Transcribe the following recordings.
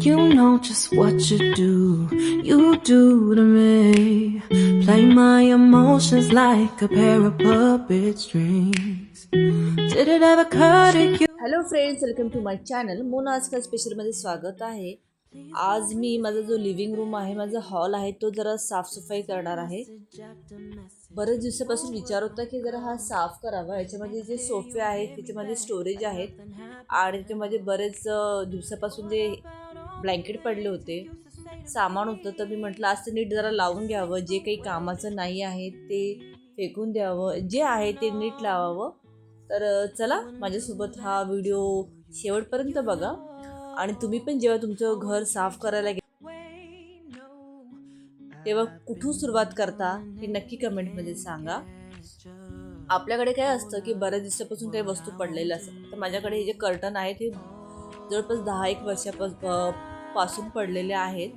You know just what you do, you do to me. Play my emotions like a pair of puppet strings. Did it ever occur to you? Hello friends welcome to my channel Mona आजकाल स्पेशलमध्ये स्वागत आहे आज मी माझा जो living room आहे माझा hall आहे तो जरा साफसफाई करणार आहे बरेच दिवसापासून विचार होता की जरा हा साफ करावा याच्यामध्ये जे सोफे आहेत त्याच्यामध्ये स्टोरेज आहेत आणि त्याच्यामध्ये बरेच दिवसापासून जे ब्लँकेट पडले होते. सामान होतं तर मी म्हटलं असं नीट जरा लावून घ्यावं जे काही कामाचं नाही आहे ते फेकून द्यावं जे आहे ते नीट लावावं. तर चला माझ्यासोबत हा व्हिडिओ शेवटपर्यंत बघा. आणि तुम्ही पण जेव्हा तुमचं घर साफ करायला गे तेव्हा कुठून सुरुवात करता हे नक्की कमेंटमध्ये सांगा. आपल्याकडे काय असतं की बऱ्याच दिवसापासून काही वस्तू पडलेल्या असतात. तर माझ्याकडे हे जे कर्टन आहेत हे जवळपास दहा एक वर्षापासपासून पडलेले आहेत.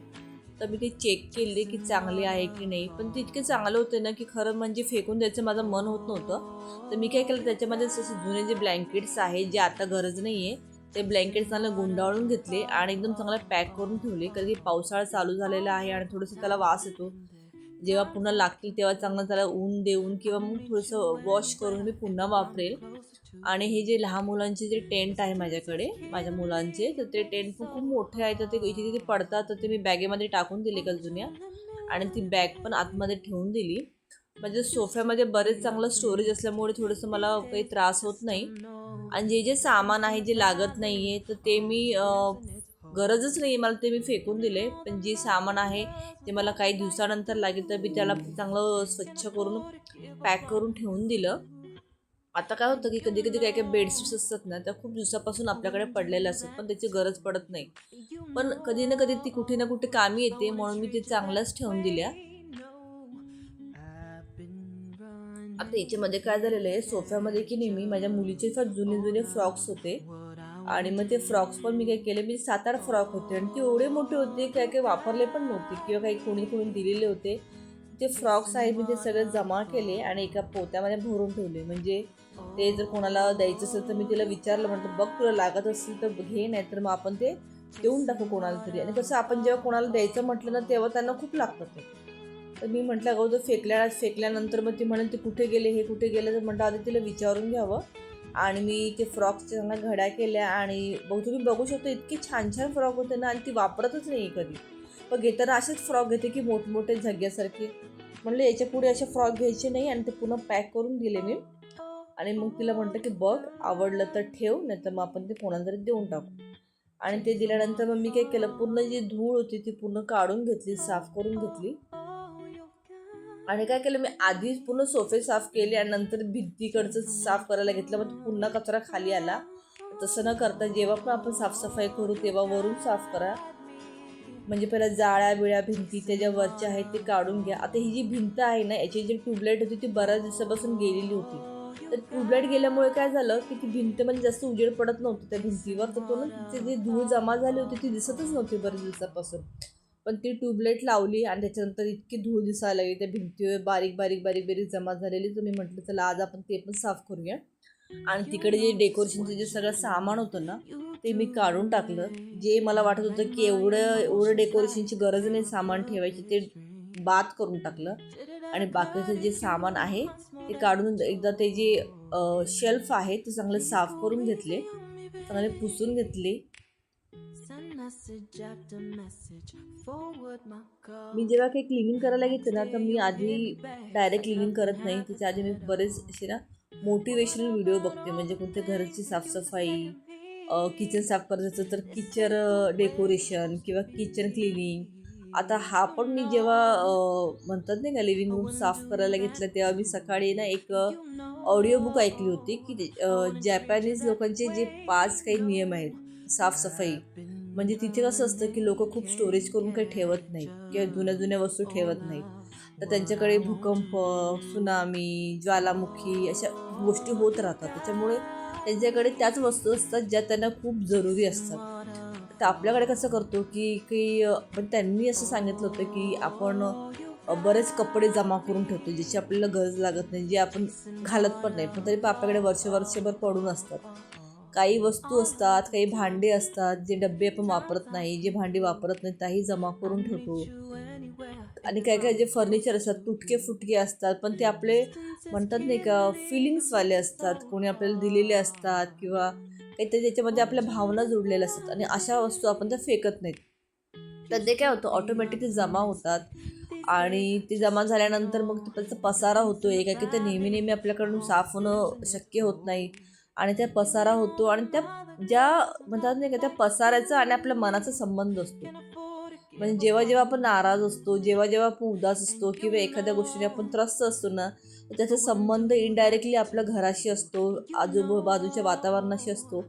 तर मी ते चेक केले की चांगले आहे की नाही. पण ते इतके चांगले होते ना की खरं म्हणजे फेकून द्यायचं माझं मन होत नव्हतं. तर मी काय केलं त्याच्यामध्ये जसे जुने जे ब्लँकेट्स आहेत जे आता गरज नाही आहे ते ब्लँकेट चांगलं गुंडाळून घेतले आणि एकदम चांगलं पॅक करून ठेवले. कारण की पावसाळा चालू झालेला आहे आणि थोडंसं त्याला वास येतो. जेव्हा पुन्हा लागतील तेव्हा चांगलं त्याला ऊन देऊन किंवा मग थोडंसं वॉश करून मी पुन्हा वापरेल. आणि हे जे लहान मुलांचे जे टेंट आहे माझ्याकडे माझ्या मुलांचे तर ते टेंट पण खूप मोठे आहे तर ते इथे तिथे पडतात तर ते मी बॅगेमध्ये टाकून दिले का जुन्या. आणि ती बॅग पण आतमध्ये ठेवून दिली. म्हणजे सोफ्यामध्ये बरेच चांगलं स्टोरेज असल्यामुळे थोडंसं मला काही त्रास होत नाही. आणि जे जे सामान आहे जे लागत नाही आहे तर ते मी गरजच नाही मला ते मी फेकून दिले पण जे सामान आहे ते मला काही दिवसानंतर लागेल तर मी त्याला चांगलं स्वच्छ करून पॅक करून ठेवून दिलं. आता काय होतं की कधी कधी काही काही बेडशीट्स असतात ना त्या खूप दिवसापासून आपल्याकडे पडलेल्या असतात पण त्याची गरज पडत नाही. पण कधी ना कधी ती कुठे ना कुठे कामी येते म्हणून मी ते चांगल्याच ठेवून दिल्या आता याच्यामध्ये काय झालेलं आहे सोफ्यामध्ये की नेहमी माझ्या मुलीचे फार जुने जुने फ्रॉक्स होते. आणि मग ते फ्रॉक्स पण मी काय केले. मी सात आठ फ्रॉक होते आणि ते एवढे मोठे होते काय काय वापरले पण नव्हते किंवा काही कोणी कोणी दिलेले होते. ते फ्रॉक्स आहे मी ते सगळे जमा केले आणि एका पोत्यामध्ये भरून ठेवले. म्हणजे ते जर कोणाला द्यायचं असेल तर मी तिला विचारलं म्हणतो बघ तुला लागत असेल तर घे नाही तर मग आपण ते देऊन टाकू कोणाला तरी. आणि कसं आपण जेव्हा कोणाला द्यायचं म्हटलं ना तेव्हा त्यांना खूप लागतं ते. तर मी म्हटलं अगोदर फेकल्या फेकल्यानंतर मग ती म्हणेन ते कुठे गेले हे कुठे गेले? तर म्हटलं आधी तिला विचारून घ्यावं. आणि मी ते फ्रॉक्सच्या चांगल्या घड्या केल्या आणि बघ तुम्ही बघू शकता इतके छान छान फ्रॉक होते ना आणि ती वापरतच नाही कधी. पण घेताना असेच फ्रॉक घेते की मोठमोठे झग्यासारखे म्हणलं याच्यापुढे असे फ्रॉक घ्यायचे नाही आणि ते पुन्हा पॅक करून दिले मी. आणि मग तिला म्हटलं की बघ आवडलं तर ठेव नाही तर मग आपण ते कोणाला तरी देऊन टाकू. आणि ते दिल्यानंतर मग मी काय केलं पूर्ण जी धूळ होती ती पूर्ण काढून घेतली साफ करून घेतली. आणि काय केलं मी आधी पूर्ण सोफे साफ केले आणि नंतर भिंतीकडचं साफ करायला घेतलं मग पुन्हा कचरा खाली आला. तसं न करता जेव्हा पण आपण साफसफाई करू तेव्हा वरून साफ करा. म्हणजे पहिला जाळ्या बिळ्या भिंती त्याच्या वरच्या आहेत ते काढून घ्या. आता ही जी भिंत आहे ना याची जी ट्यूबलाईट होती ती बऱ्याच दिवसापासून गेलेली होती. तर ट्यूबलाईट गेल्यामुळे काय झालं की ती भिंत म्हणजे जास्त उजेड पडत नव्हतं त्या भिंतीवर. तर तो ना तिथे जी धूळ जमा झाली होती ती दिसतच नव्हती बऱ्याच दिवसापासून. पण ती ट्यूबलाईट लावली आणि त्याच्यानंतर इतकी धूळ दिसायला लागली. त्या भिंतीवर बारीक बारीक बारीक बारीक जमा झालेली. तर मी म्हटलं चला आज आपण ते पण साफ करूया. आणि तिकडे जे डेकोरेशनचं जे सगळं सामान होतं ना ते मी काढून टाकलं. जे मला वाटत होतं की एवढं एवढं डेकोरेशनची गरज नाही सामान ठेवायची ते बाद करून टाकलं. आणि बाकीचं जे सामान आहे ते काढून एकदा ते जे शेल्फ आहे ते चांगलं साफ करून घेतले. चांगले पुसून घेतले. मी जेव्हा काही क्लिनिंग करायला घेते ना तर मी आधी डायरेक्ट क्लिनिंग करत नाही. त्याच्या आधी मी बरेच असे ना मोटिवेशनल व्हिडिओ बघते. म्हणजे कोणत्या घराची साफसफाई किचन साफ करायचं तर किचन डेकोरेशन किंवा किचन क्लिनिंग आता हा पण मी जेव्हा म्हणतात नाही का लिव्हिंग रूम साफ करायला घेतलं तेव्हा मी सकाळी ना एक ऑडिओ बुक ऐकली होती की जॅपॅनीज लोकांचे जे पाच काही नियम आहेत साफसफाई. म्हणजे तिथे कसं असतं की लोक खूप स्टोरेज करून काही ठेवत नाही किंवा जुन्या जुन्या वस्तू ठेवत नाही तर त्यांच्याकडे भूकंप सुनामी ज्वालामुखी अशा गोष्टी होत राहतात. त्याच्यामुळे त्यांच्याकडे त्याच वस्तू असतात ज्या त्यांना खूप जरुरी असतात. तर आपल्याकडे कसं करतो की की पण त्यांनी असं सांगितलं होतं की आपण बरेच कपडे जमा करून ठेवतो ज्याची आपल्याला गरज लागत नाही जे आपण घालत पण नाही. पण तरी पण आपल्याकडे वर्ष वर्षभर पडून असतात. काही वस्तू असतात काही भांडे असतात जे डबे आपण वापरत नाही जे भांडी वापरत नाही त्याही जमा करून ठेवतो. आणि काय काय जे फर्निचर असतात तुटके फुटके असतात पण ते आपले म्हणतात नाही का फिलिंग्सवाले असतात कोणी आपल्याला दिलेले असतात किंवा काहीतरी त्याच्यामध्ये आपल्या भावना जोडलेल्या असतात आणि अशा वस्तू आपण त्या फेकत नाहीत. तर ते काय होतं ऑटोमॅटिकली जमा होतात आणि ते जमा झाल्यानंतर मग तो त्याचा पसारा होतो आहे काय की ते नेहमी नेहमी आपल्याकडून साफ होणं शक्य होत नाही. आणि त्या पसारा होतो आणि त्या ज्या म्हणतात नाही का त्या पसाऱ्याचा आणि आपल्या मनाचा संबंध असतो. म्हणजे जेव्हा जेव्हा आपण नाराज असतो जेव्हा जेव्हा आपण उदास असतो किंवा एखाद्या गोष्टीने आपण त्रस्त असतो ना तर त्याचा संबंध इनडायरेक्टली आपल्या घराशी असतो आजूबाजूच्या वातावरणाशी असतो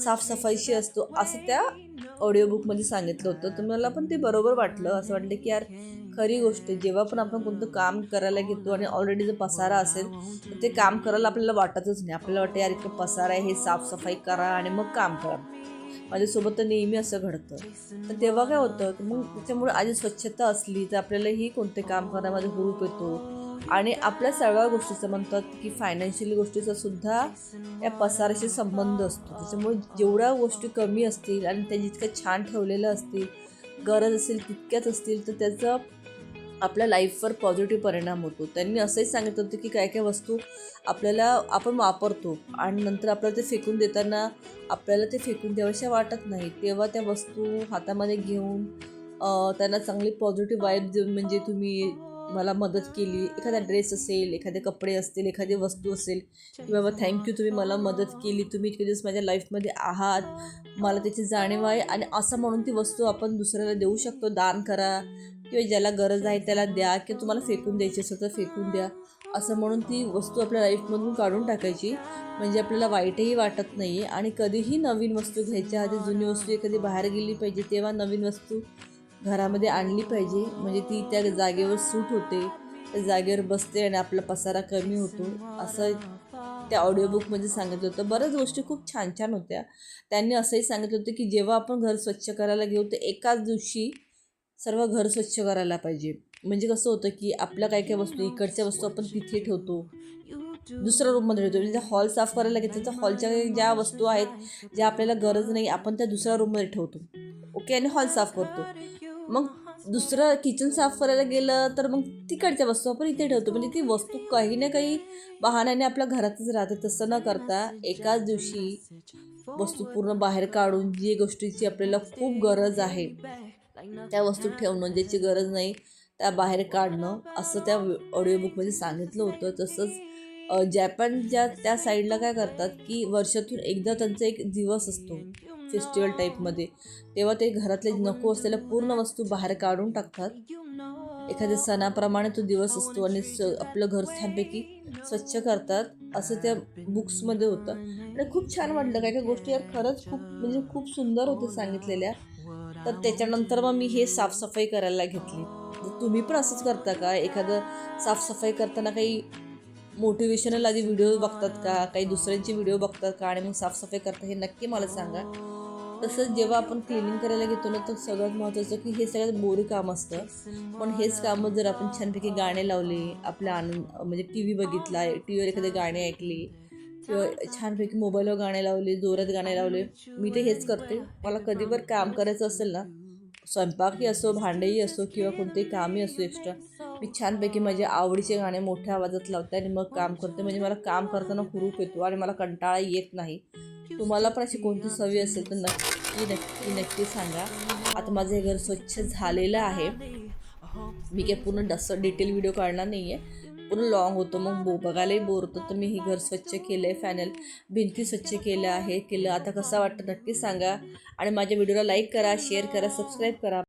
साफसफाईशी असतो असं त्या ऑडिओ बुकमध्ये सांगितलं होतं. तर मला पण ते बरोबर वाटलं. असं वाटलं की यार खरी गोष्ट आहे. जेव्हा पण आपण कोणतं काम करायला घेतो आणि ऑलरेडी जर पसारा असेल तर ते काम करायला आपल्याला वाटतच नाही. आपल्याला वाटतं यार इतकं पसारा आहे हे साफसफाई करा आणि मग काम करा. माझ्यासोबत तर नेहमी असं घडतं. तर तेव्हा काय होतं की मग त्याच्यामुळे आधी स्वच्छता असली तर आपल्यालाही कोणते काम करण्यामध्ये हुरूप येतो. आणि आपल्या सगळ्या गोष्टीचं म्हणतात की फायनान्शियल गोष्टीचा सुद्धा या पसाराशी संबंध असतो. त्याच्यामुळे जेवढ्या गोष्टी कमी असतील आणि त्या जितक्या छान ठेवलेल्या असतील गरज असेल तितक्याच असतील तर त्याचं आपल्या लाईफवर पॉझिटिव्ह परिणाम होतो. त्यांनी असंही सांगितलं होतं की काय काय वस्तू आपल्याला आपण वापरतो आणि नंतर आपल्याला ते फेकून देताना आपल्याला ते फेकून द्याव्याशा वाटत नाही. तेव्हा त्या वस्तू हातामध्ये घेऊन त्यांना चांगली पॉझिटिव्ह वाईब देऊन म्हणजे तुम्ही मला मदत केली एखादा ड्रेस असेल एखादे कपडे असतील एखादी वस्तू असेल की बाबा थँक्यू तुम्ही मला मदत केली तुम्ही इतके दिवस माझ्या लाईफमध्ये आहात मला त्याची जाणीव आहे आणि असं म्हणून ती वस्तू आपण दुसऱ्याला देऊ शकतो. दान करा किंवा ज्याला गरज आहे त्याला द्या किंवा तुम्हाला फेकून द्यायची असेल तर फेकून द्या. असं म्हणून ती वस्तू आपल्या लाईफमधून काढून टाकायची. म्हणजे आपल्याला वाईटही वाटत नाही आहे आणि कधीही नवीन वस्तू घ्यायच्या आधी जुनी वस्तू एखादी बाहेर गेली पाहिजे तेव्हा नवीन वस्तू घरामध्ये आणली पाहिजे. म्हणजे ती त्या जागेवर सूट होते त्या जागेवर बसते आणि आपला पसारा कमी होतो. असं त्या ऑडिओ बुकमध्ये सांगितलं होतं. बऱ्याच गोष्टी खूप छान छान होत्या. त्यांनी असंही सांगितलं होतं की जेव्हा आपण घर स्वच्छ करायला घेऊ तर एकाच दिवशी सर्व घर स्वच्छ करायला पाहिजे. म्हणजे कसं होतं की आपल्या काय काय वस्तू इकडच्या वस्तू आपण तिथे ठेवतो. दुसऱ्या रूममध्ये ठेवतो. म्हणजे हॉल साफ करायला घेतलं तर हॉलच्या ज्या वस्तू आहेत ज्या आपल्याला गरज नाही आपण त्या दुसऱ्या रूममध्ये ठेवतो. ओके? आणि हॉल साफ करतो. मग दुसरं किचन साफ करायला गेलं तर मग तिकडच्या वस्तू आपण इथे ठेवतो. म्हणजे ती वस्तू काही ना काही बहाण्याने आपल्या घरातच राहते. तसं न करता एकाच दिवशी वस्तू पूर्ण बाहेर काढून जी गोष्टीची आपल्याला खूप गरज आहे त्या वस्तू ठेवणं ज्याची गरज नाही त्या बाहेर काढणं असं त्या ऑडिओ बुकमध्ये सांगितलं होतं. तसंच जपानच्या त्या साईडला काय करतात की वर्षातून एकदा त्यांचा एक दिवस असतो फेस्टिवल टाईपमध्ये. तेव्हा ते घरातले नको असलेल्या पूर्ण वस्तू बाहेर काढून टाकतात. एखाद्या सणाप्रमाणे तो दिवस असतो आणि आपलं घर छानपैकी स्वच्छ करतात असं त्या बुक्समध्ये होतं. आणि खूप छान वाटलं. काय काय गोष्टी यार खरंच खूप म्हणजे खूप सुंदर होते सांगितलेल्या. तर त्याच्यानंतर मग मी हे साफसफाई करायला घेतली. तर तुम्ही पण असंच करता का? एखादं साफसफाई करताना काही मोटिवेशनल आधी व्हिडिओ बघतात का? काही दुसऱ्यांचे व्हिडिओ बघतात का? आणि मग साफसफाई करता हे नक्की मला सांगा. तसंच जेव्हा आपण क्लिनिंग करायला घेतो ना तर सगळ्यात महत्त्वाचं की हे सगळ्यात बोरी काम असतं. पण हेच कामं जर आपण छानपैकी गाणे लावले आपल्या आनंद म्हणजे टी व्ही बघितला टी व्हीवर एखादे गाणे ऐकले छानपैकी मोबाईलवर गाणे लावले जोरात गाणे लावले. मी तर हेच करते. मला कधी पण काम करायचं असेल ना स्वयंपाकही असो भांडेही असो किंवा कोणतेही कामही असो एक्स्ट्रा मी छानपैकी माझ्या आवडीचे गाणे मोठ्या आवाजात लावते आणि मग काम करते. म्हणजे मला काम करताना हुरूप येतो आणि मला कंटाळा येत नाही. तुम्हाला पण अशी कोणती सवय असेल तर नक्की नक्की नक्की सांगा. आता माझं हे घर स्वच्छ झालेलं आहे. मी काय पूर्ण डस डिटेल व्हिडिओ काढणार नाही आहे पूर्ण लॉंग होतो. मग बो बघायलाही बोर होतं. तर मी हे घर स्वच्छ केलं आहे फॅनल भिंती स्वच्छ केलं आहे केलं आता कसं वाटतं नक्की सांगा. आणि माझ्या व्हिडिओला लाईक करा शेअर करा सबस्क्राईब करा.